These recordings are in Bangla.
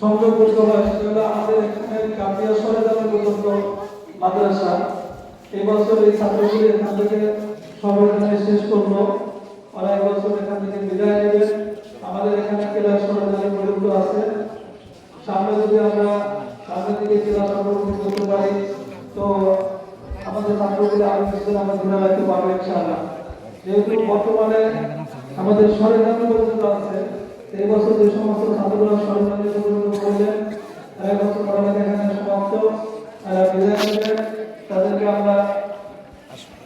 সংযোগ করতে হয় সেটা হলো আমাদের এখানে কাপিয়া সরেদামের পর্যন্ত মাদ্রাসা। এই বছর এই ছাত্রগুলি এখান থেকে সর্বজনে শেষ করল ওরা এই বছর এখান থেকে বিদায় নেবে। আমাদের এখানে কেরাত সরেদামের পর্যন্ত আছে। সামনে যদি আমরা সামনের দিকে জেলা সংরক্ষণ করতে পারি, তো আমাদের ছাত্রগুলি আরও কিছুদিন আমরা ধরে রাখতে পারব ইনশাআল্লাহ। যেহেতু বর্তমানে আমাদের সরকারি পর্যন্ত আছে এই বছর যে সমস্ত ছাত্রগুলো সরকারি পর্যন্ত করলেন এক বছর পড়ালেখা এখানে সমাপ্ত? তারা তাদেরকে আমরা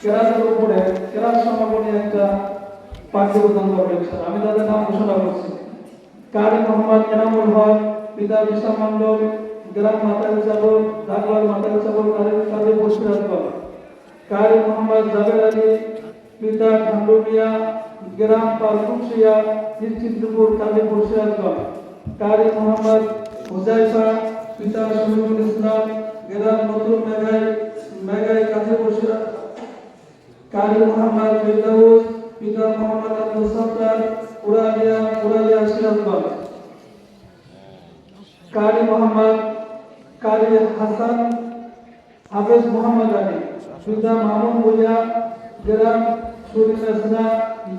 কেরাতের উপরে কেরাত সমাপনী একটা পাঠ্য প্রদান করব আমি তাদের নাম ঘোষণা করছি। কারি মোহাম্মদ এনামুল হক, পিতা বিশা মন্ডল গ্রাম মাতাল চাবল ঢাকার মাতাল চাবল কারি কারি বসিরাজগঞ্জ কারি মোহাম্মদ জাবের আলী, পিতা ঠান্ডু মিয়া গ্রাম পালকুশিয়া নিশ্চিন্তপুর কালী বসিরাজগঞ্জ কারি মোহাম্মদ হুজাইফা, পিতা শহীদুল ইসলাম, গ্রাম নতুন মেঘাই মেঘাই কাজী বসিরা কারি মোহাম্মদ ফিরদাউস, পিতা মোহাম্মদ আব্দুল সত্তার, পুরালিয়া পুরালিয়া সিরাজগঞ্জ কারি মোহাম্মদ কারি হাসান, হাফেজ মোহাম্মদ আলী, পিতা মামুন ভুইয়া, গ্রাম সুরি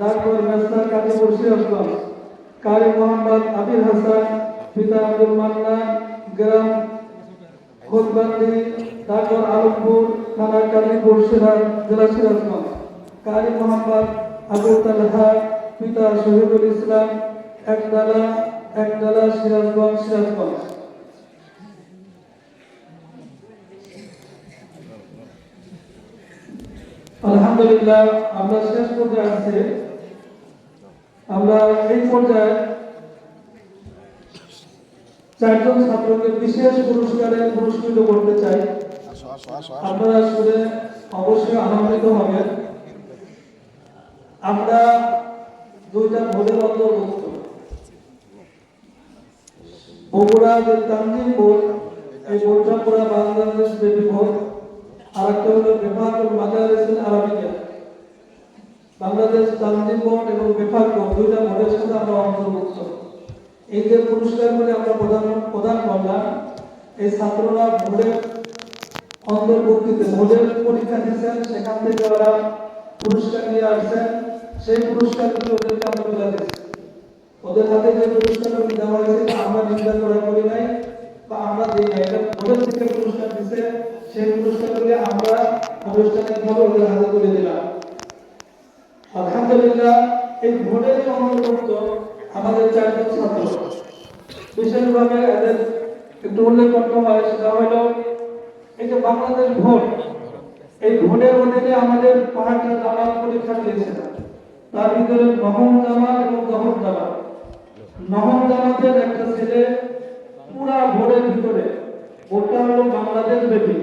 মেসনা ডাকর মেসনা কাজীপুর সিরাজগঞ্জ কারি মোহাম্মদ আবির হাসান, পিতা আব্দুল গ্রাম খোদবান্দি ডাকর আলমপুর থানা কালীপুর সিরাজ জেলা সিরাজগঞ্জ। কারি মোহাম্মদ আবুল তালহা, পিতা শহীদুল ইসলাম একডালা একডালা সিরাজগঞ্জ সিরাজগঞ্জ। আলহামদুলিল্লাহ, আমরা শেষ পর্যায়ে আছি আমরা এই পর্যায়ে চারজন ছাত্রকে বিশেষ পুরস্কারে পুরস্কৃত করতে চাই। আপনারা শুনে অবশ্যই আনন্দিত হবেন। আমরা দুইটা ভোটের অন্তর্ভুক্ত বগুড়া যে তানজিম বোর্ড এই বোর্ডটা পুরো বাংলাদেশ ব্যাপী বোর্ড আর একটা হলো বেফাকুল মাদারিসুল আরাবিয়া বাংলাদেশ তানজিম বোর্ড এবং বেফাক বোর্ড দুইটা বোর্ডের সাথে আমরা অন্তর্ভুক্ত। এই যে পুরস্কারগুলি আমরা প্রদান প্রদান করলাম, এই ছাত্ররা বোর্ডের অন্তর্ভুক্তিতে বোর্ডের পরীক্ষা দিচ্ছেন, সেখান থেকে ওরা পুরস্কার নিয়ে আসছেন। সেই পুরস্কারগুলো ওদেরকে আমরা তুলে দিচ্ছি ওদের হাতে যে পুরস্কারগুলো দেওয়া হয়েছে, তা আমরা নিন্দা করা করি নাই, বা আমরা দিই নাই। ওদের থেকে পুরস্কার দিচ্ছে, সেই পুরস্কারগুলি আমরা আনুষ্ঠানিকভাবে ওদের হাতে তুলে দিলাম। আলহামদুলিল্লাহ, এই ভোটের অন্তর্ভুক্ত আমাদের চারজন ছাত্র। বিশেষভাবে এদের একটু উল্লেখ করতে হয়, সেটা হলো এই যে বাংলাদেশ ভোট, এই ভোটের অধীনে আমাদের পাহাড়টা জামাত পরীক্ষা দিয়েছে তার ভিতরে নহম জামাত এবং দহম জামাত। নহম জামাতের একটা ছেলে পুরা ভোটের ভিতরে, ভোটটা হলো বাংলাদেশ ব্যাপী।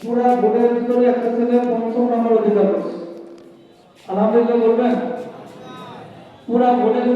পুরা ভোটের ভিতরে একটা ছেলে পঞ্চম নম্বর অধিকার। করছে আলহামদুলিল্লাহ বলবেন? পুরা ভোটের